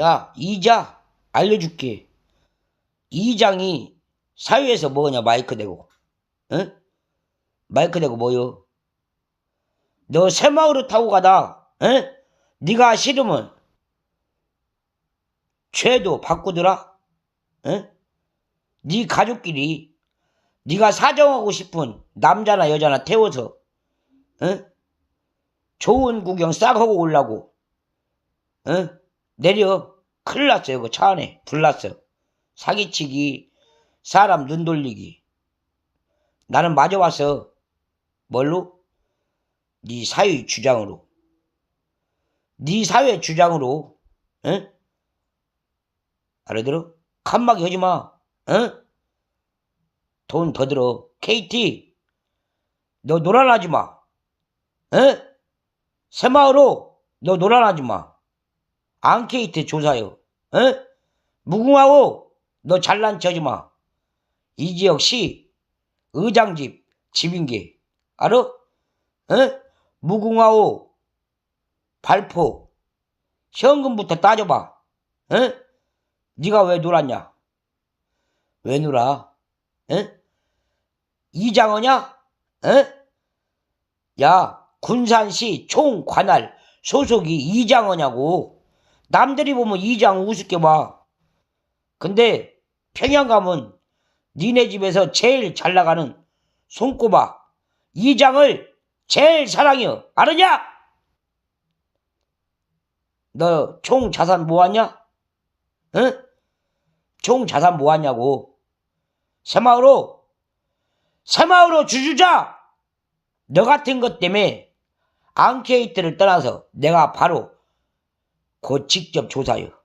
야, 이자 알려줄게. 이장이 사회에서 뭐냐 마이크 대고, 응? 마이크 대고 뭐요? 너 새마을을 타고 가다, 응? 네가 싫으면 죄도 바꾸더라, 응? 네 가족끼리 네가 사정하고 싶은 남자나 여자나 태워서, 응? 좋은 구경 싹 하고 올라고, 응? 내려 큰일 났어요 그차 안에 불났어 사기치기 사람 눈 돌리기 나는 마저 왔어 뭘로? 네 사회 주장으로 네 사회 주장으로 응? 알아들어? 칸막이 하지 마 응? 돈 더 들어 KT 너 노란하지 마 응? 새마을호 너 노란하지 마 앙케이트 조사요. 어? 무궁화호 너 잘난 척하지 마. 이 지역 시 의장집 집인게 알아? 어? 무궁화호 발포 현금부터 따져봐. 어? 네가 왜 놀았냐? 왜 놀아? 어? 이장어냐? 어? 야 군산시 총관할 소속이 이장어냐고. 남들이 보면 이장 우습게 봐. 근데 평양 가면 니네 집에서 제일 잘 나가는 손꼽아 이장을 제일 사랑해요. 알았냐? 너 총 자산 모았냐? 응? 총 자산 모았냐고. 새마을호 새마을호 주주자 너 같은 것 때문에 앙케이트를 떠나서 내가 바로 곧 직접 조사요.